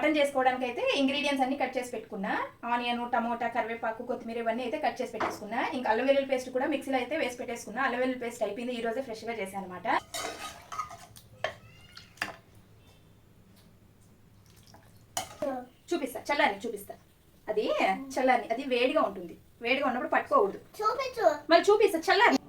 Mutton చేసుకోవడానికి అయితే ingredients అన్ని కట్ చేసి పెట్టుకున్నా. ఆనియన్ టమోటా కరివేపాకు కొత్తిమీర ఇవన్నీ అయితే కట్ చేసి పెట్టేసుకున్నా ఇంకా అల్లం వెల్లుల్లి పేస్ట్ కూడా మిక్సీలో అయితే వేసి పెట్టేసుకున్నా. అల్లం వెల్లుల్లి పేస్ట్ అయిపోయింది. ఈ రోజే ఫ్రెష్గా చేశాను అనమాట చూపిస్తా. చల్లారి చూపిస్తా. అది చల్లారి అది వేడిగా ఉంటుంది. వేడిగా ఉన్నప్పుడు పట్టుకోకూడదు. చూపించు. మళ్ళీ చూపిస్తా. చల్లారి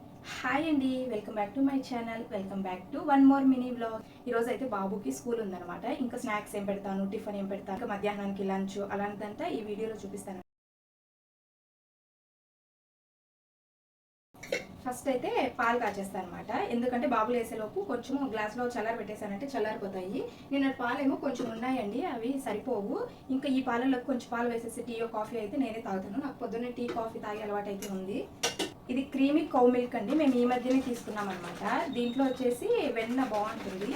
హాయ్ అండి. Welcome back to my channel. Welcome back to one more mini blog. ఈ రోజు అయితే బాబుకి స్కూల్ ఉందన్నమాట. ఇంకా స్నాక్స్ ఏం పెడతాను? టిఫిన్ ఏం పెడతాను? ఇంకా మధ్యాహ్నానికి లంచ్ అలాంటిదంతా ఈ వీడియోలో చూపిస్తాను. ఫస్ట్ అయితే పాలు కాచేస్తాను అనమాట ఎందుకంటే బాబులు వేసేలోపు కొంచెం గ్లాస్లో చల్లారి పెట్టేశానంటే చల్లారిపోతాయి. నిన్న పాలేమో కొంచెం ఉన్నాయండి అవి సరిపోవు. ఇంకా ఈ పాలలో కొంచెం పాలు వేసేసి టీయో కాఫీ అయితే నేనే తాగుతాను. నాకు పొద్దున్నే టీ కాఫీ తాగే అలవాటు అయితే ఉంది. ఇది క్రీమీ కౌ మిల్క్ అండి. మేము ఈ మధ్యనే తీసుకున్నాం అనమాట దీంట్లో వచ్చేసి వెన్న బాగుంటుంది.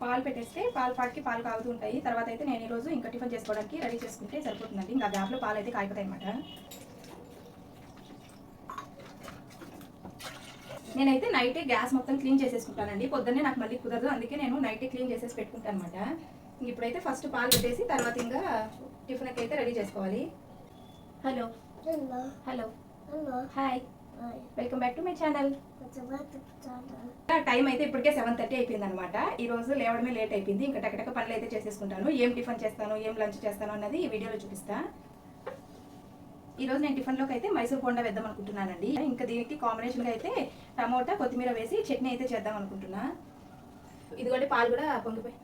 పాలు పెట్టేస్తే పాలు పాటికి పాలు కాగుతూ ఉంటాయి. తర్వాత అయితే నేను ఈరోజు ఇంకా టిఫిన్ చేసుకోవడానికి రెడీ చేసుకుంటే సరిపోతుందండి. ఇంకా గ్యాప్లో పాలు అయితే కాగిపోతాయి అనమాట నేనైతే నైటే గ్యాస్ మొత్తం క్లీన్ చేసేసుకుంటానండి. పొద్దున్నే నాకు మళ్ళీ కుదరదు. అందుకే నేను నైటే క్లీన్ చేసేసి పెట్టుకుంటాను అనమాట ఇప్పుడైతే ఫస్ట్ పాలు పెట్టేసి తర్వాత ఇంకా టిఫిన్కి అయితే రెడీ చేసుకోవాలి. Hello hello hi welcome back to my channel time అయితే ఇప్పటికే సెవెన్ థర్టీ అయిపోయింది అనమాట ఈ రోజు లేవడమే లేట్ అయిపోయింది. ఇంకా టకటక పనులు అయితే చేసేసుకుంటాను. ఏం టిఫిన్ చేస్తాను? ఏం లంచ్ చేస్తాను? అన్నది ఈ వీడియోలో చూపిస్తా. ఈ రోజు నేను టిఫిన్లోకి అయితే మైసూర్ బోండా వేద్దాం అనుకుంటున్నానండి. ఇంకా దీనికి కాంబినేషన్గా అయితే టమోటా కొత్తిమీర వేసి చట్నీ అయితే చేద్దాం అనుకుంటున్నా. ఇదిగోండి పాలు కూడా పొంగిపోయి.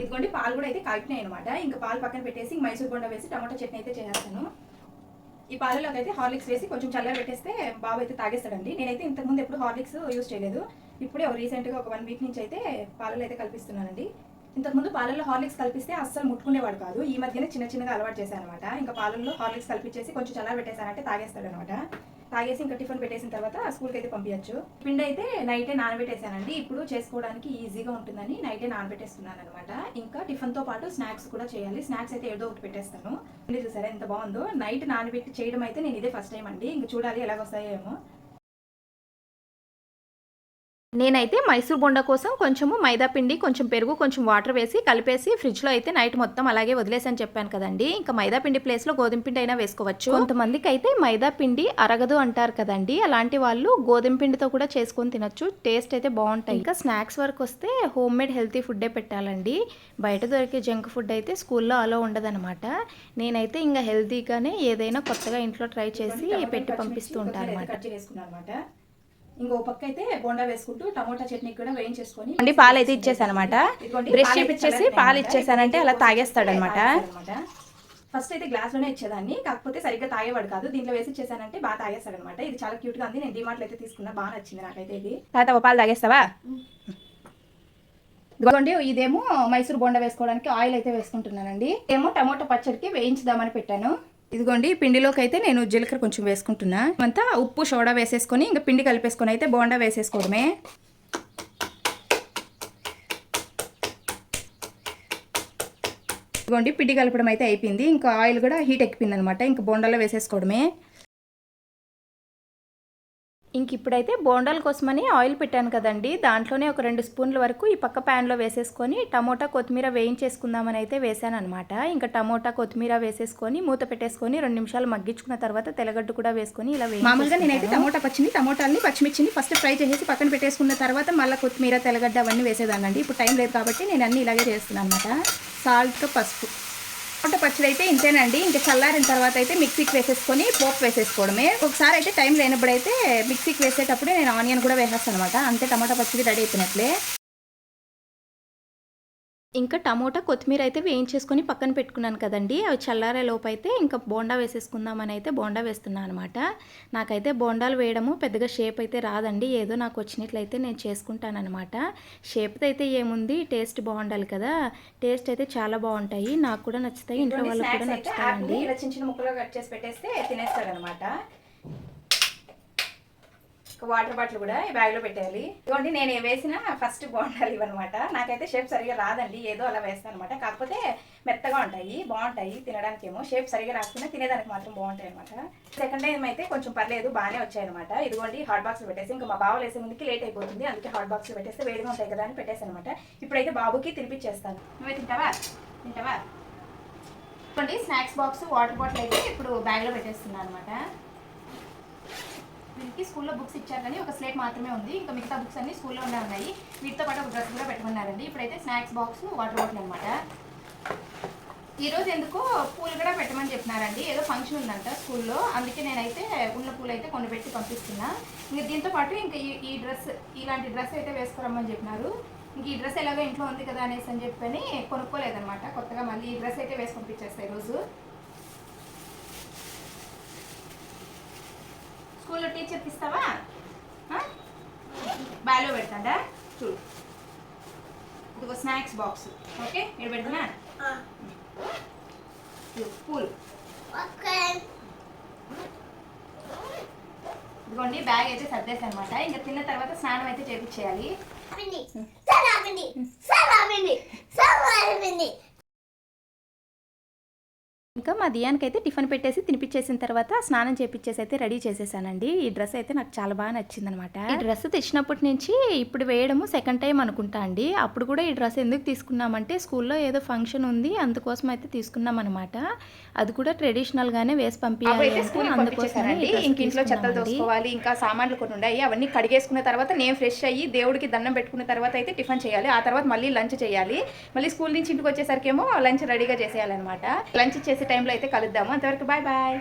ఇదిగోండి పాలు కూడా అయితే కాగిపోయినాయి అనమాట ఇంకా పాలు పక్కన పెట్టేసి మైసూర్ బోండా వేసి టమోటా చట్నీ అయితే చేస్తాను ఈ పాలలోకి అయితే హార్లిక్స్ వేసి కొంచెం చల్లగా పెట్టేస్తే బాబు అయితే తాగేస్తాడండి. నేనైతే ఇంతకుముందు ఎప్పుడు హార్లిక్స్ యూజ్ చేయలేదు. ఇప్పుడే రీసెంట్గా ఒక వన్ వీక్ నుంచి అయితే పాలలో అయితే కల్పిస్తున్నానండి. ఇంతకుముందు పాలల్లో హార్లిక్స్ కల్పిస్తే అస్సలు ముట్టుకునేవాడు కాదు. ఈ మధ్యనే చిన్న చిన్నగా అలవాటు చేశాను అనమాట ఇంకా పాలల్లో హార్లిక్స్ కల్పించేసి కొంచెం చల్లగా పెట్టేశానంటే తాగేస్తాడు అనమాట తాగేసి ఇంకా టిఫిన్ పెట్టేసిన తర్వాత స్కూల్కి అయితే పంపించచ్చు పిండి అయితే నైటే నానబెట్టేశానండి. ఇప్పుడు చేసుకోవడానికి ఈజీగా ఉంటుందని నైటే నానబెట్టేస్తున్నాను అనమాట ఇంకా టిఫిన్తో పాటు స్నాక్స్ కూడా చేయాలి. స్నాక్స్ అయితే ఏదో ఒకటి పెట్టేస్తాను. పిండి చూసారా ఎంత బాగుందో. నైట్ నానబెట్టి చేయడం అయితే నేను ఇదే ఫస్ట్ టైం అండి. ఇంకా చూడాలి ఎలాగొస్తాయో ఏమో. నేనైతే మైసూర్ బొండ కోసం కొంచెము మైదా పిండి కొంచెం పెరుగు కొంచెం వాటర్ వేసి కలిపేసి ఫ్రిడ్జ్లో అయితే నైట్ మొత్తం అలాగే వదిలేసని చెప్పాను కదండి. ఇంకా మైదా పిండి ప్లేస్లో గోధుమ పిండి అయినా వేసుకోవచ్చు. కొంతమందికి అయితే మైదా పిండి అరగదు అంటారు కదండి. అలాంటి వాళ్ళు గోధుమ పిండితో కూడా చేసుకొని తినచ్చు. టేస్ట్ అయితే బాగుంటాయి. ఇంకా స్నాక్స్ వరకు వస్తే హోమ్ మేడ్ హెల్తీ ఫుడ్డే పెట్టాలండి. బయట దొరికే జంక్ ఫుడ్ అయితే స్కూల్లో అలో ఉండదన్నమాట. నేనైతే ఇంకా హెల్తీగానే ఏదైనా కొత్తగా ఇంట్లో ట్రై చేసి పెట్టి పంపిస్తూ ఉంటాను అనమాట ఇంకో పక్క అయితే బోండా వేసుకుంటూ టమోటా చట్నీ కూడా వేయించేసుకొని అండి పాలు అయితే ఇచ్చేసాను అనమాట బ్రష్ చేపించేసి పాలు ఇచ్చేసానంటే అలా తాగేస్తాడనమాట. ఫస్ట్ అయితే గ్లాస్లోనే ఇచ్చేదాన్ని కాకపోతే సరిగ్గా తాగేవాడు కాదు. దీంట్లో వేసి ఇచ్చేసానంటే బాగా తాగేస్తాడు అనమాట ఇది చాలా క్యూట్గా ఉంది. నేను డిమార్ట్ అయితే తీసుకున్నా. బాగా నచ్చింది నాకైతే ఇది. తాత పాలు తాగేస్తావా? ఇదిగోండి ఇదేమో మైసూర్ బోండా వేసుకోవడానికి ఆయిల్ అయితే వేసుకుంటున్నానండి. ఏమో టమోటా పచ్చడికి వేయించుదామని పెట్టాను. ఇదిగోండి పిండిలోకి అయితే నేను జీలకర్ర కొంచెం వేసుకుంటున్నా. అంతా ఉప్పు సోడా వేసేసుకొని ఇంకా పిండి కలిపేసుకొని అయితే బోండా వేసేసుకోవడమే. ఇదిగోండి పిండి కలపడం అయితే అయిపోయింది. ఇంకా ఆయిల్ కూడా హీట్ ఎక్కిపోయింది అనమాట ఇంకా బోండాలో వేసేసుకోవడమే. ఇప్పుడైతే బోండాల కోసమని ఆయిల్ పెట్టాను కదండి. దాంట్లోనే ఒక రెండు స్పూన్ల వరకు ఈ పక్క ప్యాన్లో వేసేసుకొని టమోటా కొత్తిమీర వేయించేసుకుందామని అయితే వేసాను అనమాట ఇంకా టమోటా కొత్తిమీర వేసేసుకొని మూత పెట్టేసుకొని రెండు నిమిషాలు మగ్గించుకున్న తర్వాత తెల్లగడ్డ కూడా వేసుకొని ఇలా మామూలుగా నేనైతే టమోటా పచ్చిని టమోటాలని పచ్చిమిర్చిని ఫస్ట్ ఫ్రై చేసేసి పక్కన పెట్టేసుకున్న తర్వాత మళ్ళీ కొత్తిమీర తెల్లగడ్డ అవన్నీ వేసేదానండి ఇప్పుడు టైం లేదు కాబట్టి నేను అన్ని ఇలాగే చేస్తున్నాను అనమాట సాల్ట్ పసుపు. టమోటా పచ్చడి అయితే ఇంతేనండి. ఇంకా చల్లారిన తర్వాత అయితే మిక్సీకి వేసేసుకొని పోపు వేసేసుకోవడమే. ఒకసారి అయితే టైం లేనప్పుడు అయితే మిక్సీకి వేసేటప్పుడే నేను ఆనియన్ కూడా వేసేస్తాను అనమాట అంతే టమాటా పచ్చడి రెడీ అయిపోయినట్లే. ఇంకా టమోటా కొత్తిమీర అయితే వేయించేసుకొని పక్కన పెట్టుకున్నాను కదండి. అవి చల్లారే లోపు అయితే ఇంకా బోండా వేసేసుకుందామని అయితే బోండా వేస్తున్నాను అనమాట నాకైతే బోండాలు వేయడము పెద్దగా షేప్ అయితే రాదండి. ఏదో నాకు వచ్చినట్లయితే నేను చేసుకుంటాను అనమాట షేప్ అయితే ఏముంది? టేస్ట్ బాగుండాలి కదా. టేస్ట్ అయితే చాలా బాగుంటాయి. నాకు కూడా నచ్చుతాయి. ఇంట్లో వాళ్ళకి కూడా నచ్చుతాయండి. చిన్న చిన్న ముక్కలుగా కట్ చేసి పెట్టేస్తే తినేస్తాడు అనమాట వాటర్ బాటిల్ కూడా ఈ బ్యాగ్లో పెట్టేయాలి. ఇవ్వండి నేను వేసిన ఫస్ట్ బాగుండాలి ఇవన్నమాట. నాకైతే షేప్ సరిగా రాదండి ఏదో అలా వేస్తాను అనమాట కాకపోతే మెత్తగా ఉంటాయి బాగుంటాయి తినడానికి ఏమో షేప్ సరిగా రాకపోయినా తినేదానికి మాత్రం బాగుంటాయి అనమాట సెకండ్ టైం అయితే కొంచెం పర్లేదు బాగానే వచ్చాయి అనమాట ఇదిగోండి హాట్ బాక్స్ పెట్టేసి ఇంకా మా బావ వేసే ముందుకి లేట్ అయిపోతుంది. అందుకే హాట్ బాక్స్ పెట్టేస్తే వేడిగా ఉంటాయి కదా అని పెట్టేసి అనమాట ఇప్పుడైతే బాబుకి తినిపించేస్తాను నువ్వే తింటావా? తింటావా? ఇదిగోండి స్నాక్స్ బాక్స్ వాటర్ బాటిల్ అయితే ఇప్పుడు బ్యాగ్లో పెట్టేస్తున్నాను అనమాట వీళ్ళకి స్కూల్లో బుక్స్ ఇచ్చారు కానీ ఒక స్లేట్ మాత్రమే ఉంది. ఇంకా మిగతా బుక్స్ అన్ని స్కూల్లోనే ఉన్నాయి. వీటితో పాటు ఒక డ్రెస్ కూడా పెట్టమన్నారండి. ఇప్పుడైతే స్నాక్స్ బాక్స్ వాటర్ బాటిల్ అనమాట ఈరోజు ఎందుకో పూలు కూడా పెట్టమని చెప్పినారండి. ఏదో ఫంక్షన్ ఉందంట స్కూల్లో. అందుకే నేనైతే ఉన్న పూలు అయితే కొన్ని పెట్టి పంపిస్తున్నా. ఇంకా దీంతో పాటు ఇంకా ఈ ఈ డ్రెస్ ఇలాంటి డ్రెస్ అయితే వేసుకురమ్మని చెప్పినారు. ఇంక ఈ డ్రెస్ ఎలాగో ఇంట్లో ఉంది కదా అనేసి అని చెప్పని కొనుక్కోలేదన్నమాట. కొత్తగా మళ్ళీ ఈ డ్రెస్ అయితే వేసి పంపించేస్తాయి ఈరోజు స్కూల్లో టీచర్ ఇస్తావా? బ్యాలో పెడతాడా? చూడు. ఇదిగో స్నాక్స్ బాక్స్ ఓకే? ఇక్కడ పెడతానా పూలు ఓకే. ఇదిగోండి బ్యాగ్ అయితే సర్దేసి అనమాట ఇంకా తిన్న తర్వాత స్నానం అయితే చేపించేయాలి ఇంకా మదియానికి అయితే టిఫిన్ పెట్టేసి తినిపించేసిన తర్వాత స్నానం చేపించేసి అయితే రెడీ చేసేసానండి. ఈ డ్రెస్ అయితే నాకు చాలా బాగా నచ్చింది అనమాట ఈ డ్రెస్ తెచ్చినప్పటి నుంచి ఇప్పుడు వేయడము సెకండ్ టైం అనుకుంటా అండి. అప్పుడు కూడా ఈ డ్రెస్ ఎందుకు తీసుకున్నామంటే స్కూల్లో ఏదో ఫంక్షన్ ఉంది అందుకోసం అయితే తీసుకున్నాం అనమాట అది కూడా ట్రెడిషనల్ గానే వేసి పంపించాలి ఇంక ఇంట్లో చెత్తలు దోసుకోవాలి ఇంకా సామాన్లు కొన్ని ఉన్నాయి అవన్నీ కడిగేసుకున్న తర్వాత నేను ఫ్రెష్ అయ్యి దేవుడికి దండం పెట్టుకున్న తర్వాత అయితే టిఫిన్ చేయాలి. ఆ తర్వాత మళ్ళీ లంచ్ చేయాలి. మళ్ళీ స్కూల్ నుంచి ఇంటికి వచ్చేసరికి ఏమో లంచ్ రెడీగా చేసేయాలన్నమాట. లంచ్ చేసే టైంలో అయితే కలుద్దాము. అంతవరకు బాయ్ బాయ్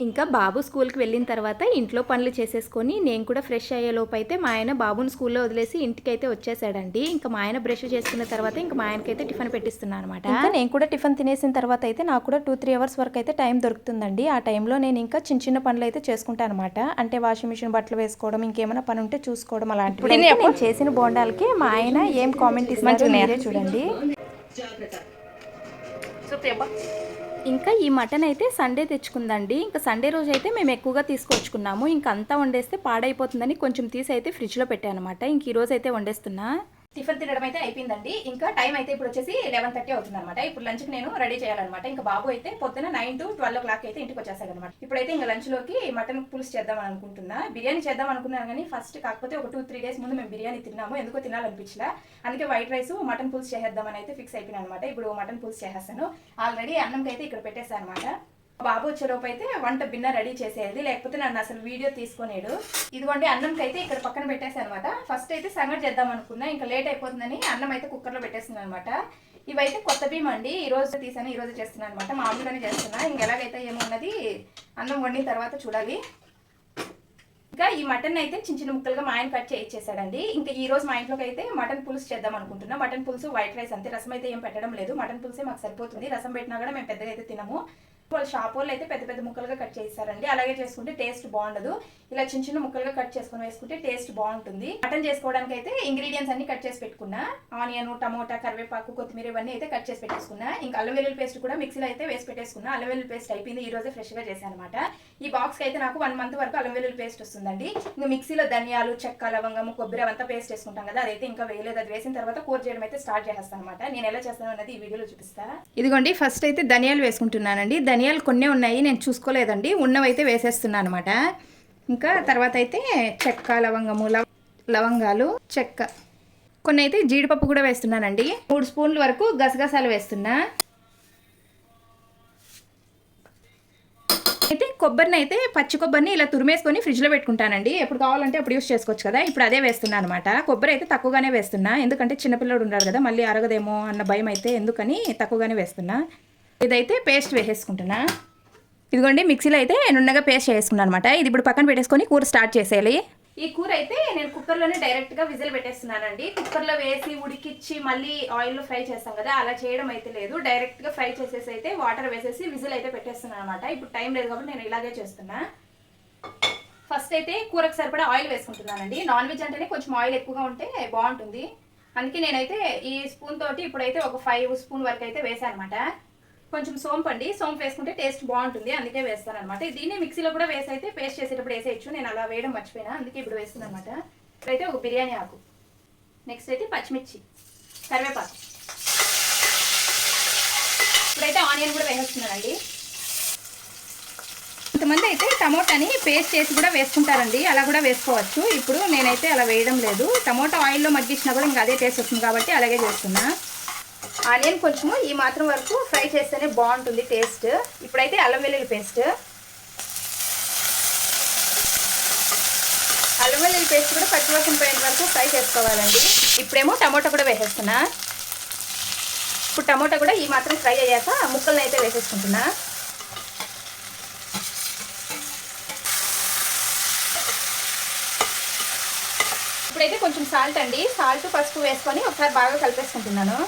ఇంకా బాబు స్కూల్కి వెళ్ళిన తర్వాత ఇంట్లో పనులు చేసేసుకొని నేను కూడా ఫ్రెష్ అయ్యే లోపు అయితే మా ఆయన బాబుని స్కూల్లో వదిలేసి ఇంటికి అయితే వచ్చేసాడండి. ఇంకా మా ఆయన బ్రష్ చేసుకున్న తర్వాత ఇంకా మా ఆయనకైతే టిఫిన్ పెట్టిస్తున్నాను అనమాట ఇంకా నేను కూడా టిఫిన్ తినేసిన తర్వాత అయితే నాకు కూడా టూ త్రీ అవర్స్ వరకు అయితే టైం దొరుకుతుందండి. ఆ టైంలో నేను ఇంకా చిన్న చిన్న పనులు అయితే చేసుకుంటాను అనమాట అంటే వాషింగ్ మిషన్ బట్టలు వేసుకోవడం ఇంకేమైనా పని ఉంటే చూసుకోవడం అలాంటివి. నేను చేసిన బోండాలకి మా ఆయన ఏం కామెంట్ ఇస్తున్నారో చూడండి. ఇంకా ఈ మటన్ అయితే సండే తెచ్చుకుందండి. ఇంకా సండే రోజు అయితే మేము ఎక్కువగా తీసుకొచ్చుకున్నాము. ఇంకా అంతా వండేస్తే పాడైపోతుందని కొంచెం తీసి అయితే ఫ్రిడ్జ్లో పెట్టాను అనమాట ఇంక ఈ రోజు అయితే వండేస్తున్నా. టిఫిన్ తినడం అయితే అయిపోయిందండి. ఇంకా టైం అయితే ఇప్పుడు వచ్చేసి లెవెన్ థర్టీ అవుతుంది అనమాట ఇప్పుడు లంచ్కి నేను రెడీ చేయాలన్నమాట. ఇంకా బాబు అయితే పొద్దున nine to twelve o'clock అయితే ఇంటికి వచ్చేసాడు అనమాట ఇప్పుడైతే ఇంకా లంచ్లోకి మటన్ పులుసు చేద్దాం అనుకుంటున్నా. బిర్యానీ చేద్దాం అనుకున్నాను కానీ ఫస్ట్ కాకపోతే ఒక టూ త్రీ డేస్ ముందు మేము బిర్యానీ తిన్నాము. ఎందుకో తినాలనిపించలే. అందుకే వైట్ రైస్ మటన్ పులుసు చేసేద్దామని అయితే ఫిక్స్ అయిపోయినా అనమాట ఇప్పుడు మటన్ పులుసు చేసేస్తాను. ఆల్రెడీ అన్నంకి అయితే ఇక్కడ పెట్టేసాను అనమాట బాబు వచ్చేలోపు అయితే వంట బిన్న రెడీ చేసేది లేకపోతే నన్ను అసలు వీడియో తీసుకునేడు. ఇదిగోండి అన్నంకి అయితే ఇక్కడ పక్కన పెట్టేసాను అనమాట ఫస్ట్ అయితే సంగటి చేద్దాం అనుకున్నా. ఇంకా లేట్ అయిపోతుందని అన్నం అయితే కుక్కర్లో పెట్టేస్తున్నాను అనమాట ఇవైతే కొత్త బియ్యం అండి. ఈ రోజు తీసాను ఈ రోజు చేస్తున్నాను అనమాట మామూలుగానే చేస్తున్నా. ఇంక ఎలాగైతే ఏమో అన్నది అన్నం వండిన తర్వాత చూడాలి. ఇంకా ఈ మటన్ అయితే చిన్న చిన్న ముక్కలుగా మా ఆయన కట్ చేయించేసాడండి ఇంకా ఈ రోజు మా ఇంట్లోకి అయితే మటన్ పులుసు చేద్దాం అనుకుంటున్నా. మటన్ పులుసు వైట్ రైస్ అంతే. రసం అయితే ఏం పెట్టడం లేదు. మటన్ పులుసే మాకు సరిపోతుంది. రసం పెట్టినా కూడా మేము పెద్దగా అయితే తినము. వాళ్ళ షాప్ వాళ్ళు అయితే పెద్ద పెద్ద ముక్కలుగా కట్ చేస్తారండి. అలాగే చేసుకుంటే టేస్ట్ బాగుండదు. ఇలా చిన్న చిన్న ముక్కలుగా కట్ చేసుకొని వేసుకుంటే టేస్ట్ బాగుంటుంది. మటన్ చేసుకోవడానికి అయితే ఇంగ్రీడియంట్స్ అన్ని కట్ చేసి పెట్టుకున్నా. ఆనియన్ టమోటా కరివేపాకు కొత్తిమీర ఇవన్నీ అయితే కట్ చేసి పెట్టేసుకున్నా. ఇంకా అల్లం వెల్లుల్లి పేస్ట్ కూడా మిక్సీలో అయితే వేసి పెట్టేసుకున్నా. అల్లం వెల్లుల్లి పేస్ట్ అయిపోయింది. ఈ రోజే ఫ్రెష్గా చేశాను అనమాట ఈ బాక్స్కి అయితే నాకు వన్ మంత్ వరకు అల్లం వెల్లుల్లి పేస్ట్ వస్తుందండి. ఇంకా మిక్సీలో ధనియాలు చెక్క లవంగము కొబ్బరి అవంతా పేస్ట్ వేసుకుంటాం కదా. అదైతే ఇంకా వేయలేదు. అది వేసిన తర్వాత కూర చేయడం అయితే స్టార్ట్ చేస్తాను అనమాట నేను ఎలా చేస్తాను అన్నది ఈ వీడియోలో చూపిస్తా. ఇదిగోండి ఫస్ట్ అయితే ధనియాలు వేసుకుంటున్నానండి. ధనియాలు కొన్నే ఉన్నాయి నేను చూసుకోలేదండి. ఉన్నవైతే వేసేస్తున్నాను అనమాట ఇంకా తర్వాత అయితే చెక్క లవంగము లవ లవంగాలు చెక్క. కొన్ని అయితే జీడిపప్పు కూడా వేస్తున్నానండి. మూడు స్పూన్ల వరకు గసగసాలు వేస్తున్నా. అయితే కొబ్బరిని అయితే పచ్చి కొబ్బరిని ఇలా తురిమేసుకొని ఫ్రిడ్జ్లో పెట్టుకుంటానండి. ఎప్పుడు కావాలంటే అప్పుడు యూస్ చేసుకోవచ్చు కదా. ఇప్పుడు అదే వేస్తున్నాను అనమాట కొబ్బరి అయితే తక్కువగానే వేస్తున్నా. ఎందుకంటే చిన్నపిల్లడు ఉన్నారు కదా మళ్ళీ అరగదేమో అన్న భయం అయితే ఎందుకని తక్కువగానే వేస్తున్నా. ఇదైతే పేస్ట్ వేసేసుకుంటున్నా. ఇదిగోండి మిక్సీలో అయితే నున్నగా పేస్ట్ చేసుకున్నాను అనమాట ఇది ఇప్పుడు పక్కన పెట్టేసుకొని కూర స్టార్ట్ చేసేయాలి. ఈ కూర అయితే నేను కుక్కర్లోనే డైరెక్ట్గా విజిల్ పెట్టేస్తున్నానండి. కుక్కర్లో వేసి ఉడికిచ్చి మళ్ళీ ఆయిల్లో ఫ్రై చేస్తాం కదా అలా చేయడం అయితే లేదు. డైరెక్ట్గా ఫ్రై చేసేసి అయితే వాటర్ వేసేసి విజిల్ అయితే పెట్టేస్తున్నాను అనమాట ఇప్పుడు టైం లేదు కాబట్టి నేను ఇలాగే చేస్తున్నా. ఫస్ట్ అయితే కూరకు సరిపడా ఆయిల్ వేసుకుంటున్నానండి. నాన్ వెజ్ అంటేనే కొంచెం ఆయిల్ ఎక్కువగా ఉంటే బాగుంటుంది. అందుకే నేనైతే ఈ స్పూన్ తోటి ఇప్పుడైతే ఒక ఫైవ్ స్పూన్ వరకు అయితే వేసాను అనమాట కొంచెం సోంపు అండి సోంపు వేసుకుంటే టేస్ట్ బాగుంటుంది అందుకే వేస్తాను అనమాట దీన్ని మిక్సీలో కూడా వేసి అయితే పేస్ట్ చేసేటప్పుడు వేసేయచ్చు. నేను అలా వేయడం మర్చిపోయినా అందుకే ఇప్పుడు వేస్తాను అనమాట ఇప్పుడైతే ఒక బిర్యానీ ఆకు. నెక్స్ట్ అయితే పచ్చిమిర్చి కరివేపాకు. ఇప్పుడైతే ఆనియన్ కూడా వేసేస్తున్నానండి. కొంతమంది అయితే టమోటాని పేస్ట్ చేసి కూడా వేసుకుంటారండి. అలా కూడా వేసుకోవచ్చు. ఇప్పుడు నేనైతే అలా వేయడం లేదు. టమోటా ఆయిల్లో మగ్గించినా కూడా ఇంకా అదే టేస్ట్ వస్తుంది కాబట్టి అలాగే చేస్తున్నా. ఆనియన్ కొంచెము ఈ మాత్రం వరకు ఫ్రై చేస్తేనే బాగుంటుంది టేస్ట్. ఇప్పుడైతే అల్లం వెల్లుల్లి పేస్ట్. అల్లం వెల్లుల్లి పేస్ట్ కూడా పచ్చివాసన పోయేంత వరకు ఫ్రై చేసుకోవాలండి. ఇప్పుడేమో టమోటా కూడా వేసేస్తున్నా. ఇప్పుడు టమోటా కూడా ఈ మాత్రం ఫ్రై అయ్యాక ముక్కల్ని అయితే వేసేసుకుంటున్నా. ఇప్పుడైతే కొంచెం సాల్ట్ అండి. సాల్ట్ పసుపు వేసుకొని ఒకసారి బాగా కలిపేసుకుంటున్నాను.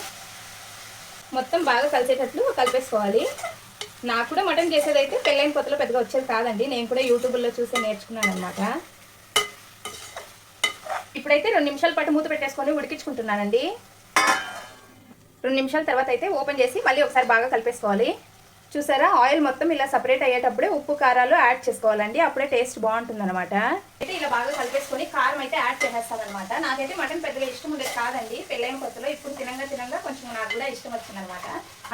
మొత్తం బాగా కలిసేటట్లు కలిపేసుకోవాలి. నాకు కూడా మటన్ చేసేది అయితే పెళ్ళైన కొత్తలో పెద్దగా వచ్చేది కాదండి. నేను కూడా యూట్యూబ్లో చూసి నేర్చుకున్నాను అనమాట ఇప్పుడైతే రెండు నిమిషాల పాటు మూత పెట్టేసుకొని ఉడికించుకుంటున్నానండి. రెండు నిమిషాల తర్వాత అయితే ఓపెన్ చేసి మళ్ళీ ఒకసారి బాగా కలిపేసుకోవాలి. చూసారా? ఆయిల్ మొత్తం ఇలా సపరేట్ అయ్యేటప్పుడే ఉప్పు కారాలు యాడ్ చేసుకోవాలండి. అప్పుడే టేస్ట్ బాగుంటుంది అనమాట అయితే ఇలా బాగా కలిపేసుకొని కారం అయితే యాడ్ చేసేస్తానమాట నాకైతే మటన్ పెద్దగా ఇష్టం ఉండేది కాదండి. పెళ్ళైన కొత్తలో ఇప్పుడు తినంగా తినంగా కొంచెం నాకు కూడా ఇష్టం వచ్చింది అనమాట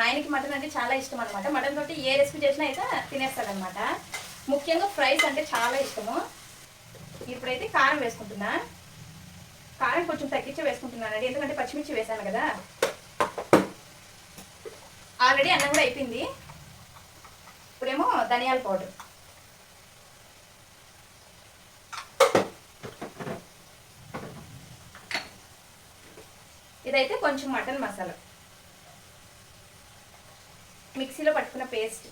ఆయనకి మటన్ అంటే చాలా ఇష్టం అనమాట మటన్ తోటి ఏ రెసిపీ చేసినా అయితే తినేస్తాడనమాట ముఖ్యంగా ఫ్రైస్ అంటే చాలా ఇష్టము. ఇప్పుడైతే కారం వేసుకుంటున్నా. కారం కొంచెం తగ్గించి వేసుకుంటున్నానండి. ఎందుకంటే పచ్చిమిర్చి వేసాను కదా. ఆల్రెడీ అన్నం కూడా అయిపోయింది. ఇప్పుడేమో ధనియాల పౌడర్. ఇదైతే కొంచెం మటన్ మసాలా. మిక్సీలో పట్టుకున్న పేస్ట్.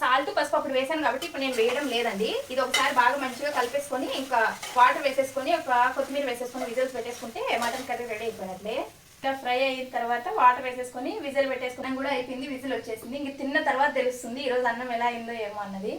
సాల్ట్ పసుపు అప్పుడు వేసాను కాబట్టి ఇప్పుడు నేను వేయడం లేదండి. ఇది ఒకసారి బాగా మంచిగా కలిపేసుకొని ఇంకా వాటర్ వేసేసుకొని ఒక కొత్తిమీర వేసేసుకొని విజిల్స్ పెట్టేసుకుంటే మటన్ కర్రీ రెడీ అయిపోయినట్లే. ఇంకా ఫ్రై అయిన తర్వాత వాటర్ వేసేసుకొని విజిల్ పెట్టేసుకున్నాం కూడా అయిపోయింది విజిల్ వచ్చేసింది. ఇంక తిన్న తర్వాత తెలుస్తుంది ఈరోజు అన్నం ఎలా అయిందో ఏమో అన్నది.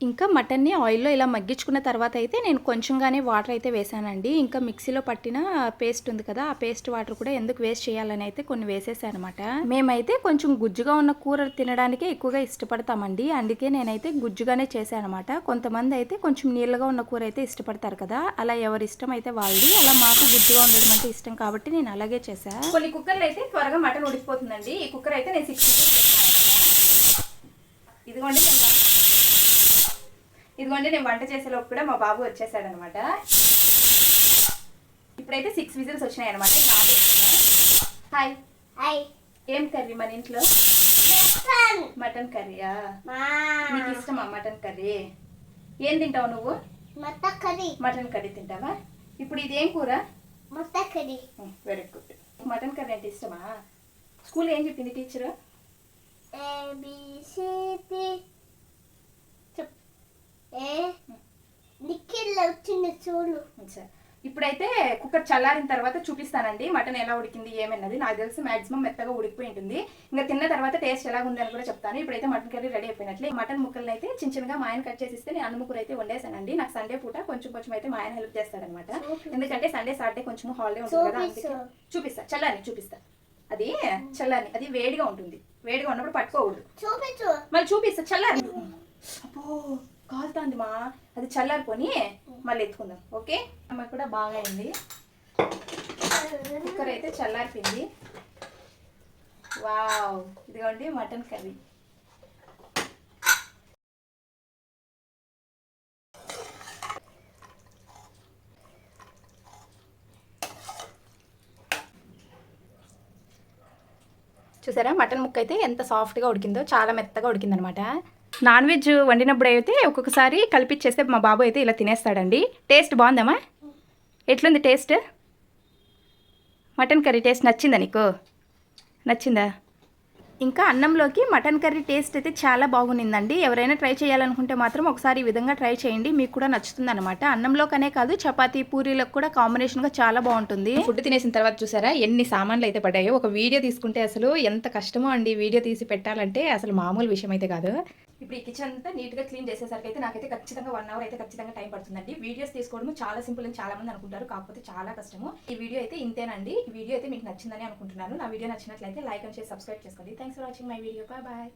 ఇంకా మటన్ని ఆయిల్లో ఇలా మగ్గించుకున్న తర్వాత అయితే నేను కొంచెంగానే వాటర్ అయితే వేసానండి. ఇంకా మిక్సీలో పట్టిన పేస్ట్ ఉంది కదా ఆ పేస్ట్ వాటర్ కూడా ఎందుకు వేస్ట్ చేయాలని అయితే కొన్ని వేసేసాను అనమాట మేమైతే కొంచెం గుజ్జుగా ఉన్న కూర తినడానికే ఎక్కువగా ఇష్టపడతామండి. అందుకే నేనైతే గుజ్జుగానే చేశాను అనమాట కొంతమంది అయితే కొంచెం నీళ్ళగా ఉన్న కూర అయితే ఇష్టపడతారు కదా అలా ఎవరి ఇష్టం అయితే వాళ్ళది. అలా మాకు గుజ్జుగా ఉండడం అంటే ఇష్టం కాబట్టి నేను అలాగే చేశా కొన్ని కుక్కర్లు అయితే త్వరగా మటన్ ఉడికిపోతుందండి. ఈ కుక్కర్ అయితే నేను సిక్స్ ఇదిగోండి ఇదిగోండి నేను వంట చేసేలోపు కూడా మా బాబు వచ్చేసాడు అనమాట ఇప్పుడైతే సిక్స్ విజిల్స్ వచ్చినాయి అనమాట. హాయ్ హాయ్ ఏం కర్రీ మన ఇంట్లో? మటన్ మటన్ కర్రీయా? నీకు ఇష్టమా మటన్ కర్రీ? ఏం తింటావు నువ్వు? మొత్త కర్రీ. మటన్ కర్రీ తింటావా? ఇప్పుడు ఇదేం కూర? Curry. Very good mutton curry అంటే ఇష్టమా? స్కూల్ ఏం చెప్పింది టీచర్? ఏ వచ్చింది చూడు. ఇప్పుడైతే కుక్కర్ చల్లారిన తర్వాత చూపిస్తానండి. మటన్ ఎలా ఉడికింది ఏమన్నది. నాకు తెలిసి మాక్సిమం మెత్తగా ఉడికిపోయి ఉంటుంది. ఇంకా తిన్న తర్వాత టేస్ట్ ఎలా ఉంది అని కూడా చెప్తాను. ఇప్పుడైతే మటన్ కర్రీ రెడీ అయిపోయినట్లే. మటన్ ముక్కలను అయితే చిన్న చిన్నగా మా ఆయన కట్ చేసి ఇస్తే నేను అన్నముకూర అయితే వండేసానండి. నాకు సండే పూట కొంచెం కొంచెం అయితే మా ఆయన హెల్ప్ చేస్తాడనమాట. ఎందుకంటే సండే సాటర్డే కొంచెం హాలిడే ఉంటుంది కదా అందుకే చూపిస్తా. చూపిస్తా. చల్లారి చూపిస్తా. అది చల్లారి అది వేడిగా ఉంటుంది. వేడిగా ఉన్నప్పుడు పట్టుకోకూడదు. చూపించు. మళ్ళీ చూపిస్తా. చల్లారి అబ్బో. కాలుతాంది మా అది చల్లారిపోని మళ్ళీ ఎత్తుకుందాం. ఓకే? అమ్మాయి కూడా బాగా అయింది కుక్కర్ అయితే చల్లారిపోయింది. వావ్. ఇదిగోండి మటన్ కర్రీ. చూసారా? మటన్ ముక్క అయితే ఎంత సాఫ్ట్గా ఉడికిందో చాలా మెత్తగా ఉడికిందనమాట. నాన్ వెజ్ వండినప్పుడు అయితే ఒక్కొక్కసారి కలిపిచ్చేస్తే మా బాబు అయితే ఇలా తినేస్తాడండి. టేస్ట్ బాగుందమ్మా? ఎట్లుంది టేస్ట్? మటన్ కర్రీ టేస్ట్ నచ్చిందా నీకు? నచ్చిందా? ఇంకా అన్నంలోకి మటన్ కర్రీ టేస్ట్ అయితే చాలా బాగుండిందండి. ఎవరైనా ట్రై చేయాలనుకుంటే మాత్రం ఒకసారి ఈ విధంగా ట్రై చేయండి. మీకు కూడా నచ్చుతుంది అనమాట అన్నంలోకనే కాదు చపాతీ పూరీలకు కూడా కాంబినేషన్గా చాలా బాగుంటుంది. ఫుడ్ తినేసిన తర్వాత చూసారా ఎన్ని సామాన్లు అయితే పడ్డాయో. ఒక వీడియో తీసుకుంటే అసలు ఎంత కష్టమో అండి వీడియో తీసి పెట్టాలంటే అసలు మామూలు విషయం అయితే కాదు. ఇప్పుడు ఈ కిచెన్ అంతా నీట్గా క్లీన్ చేసేసరికి అయితే నాకైతే ఖచ్చితంగా వన్ అవర్ అయితే ఖచ్చితంగా టైం పడుతుందండి. వీడియోస్ తీసుకోవడం చాలా సింపుల్ అని చాలా మంది అనుకుంటారు కాకపోతే చాలా కష్టము. ఈ వీడియో అయితే ఇంతేనండి. ఈ వీడియో అయితే మీకు నచ్చిందని అనుకుంటున్నాను. నా వీడియో నచ్చినట్లయితే లైక్ అండ్ షేర్ సబ్స్క్రైబ్ చేసుకోండి. Thanks for watching my video bye bye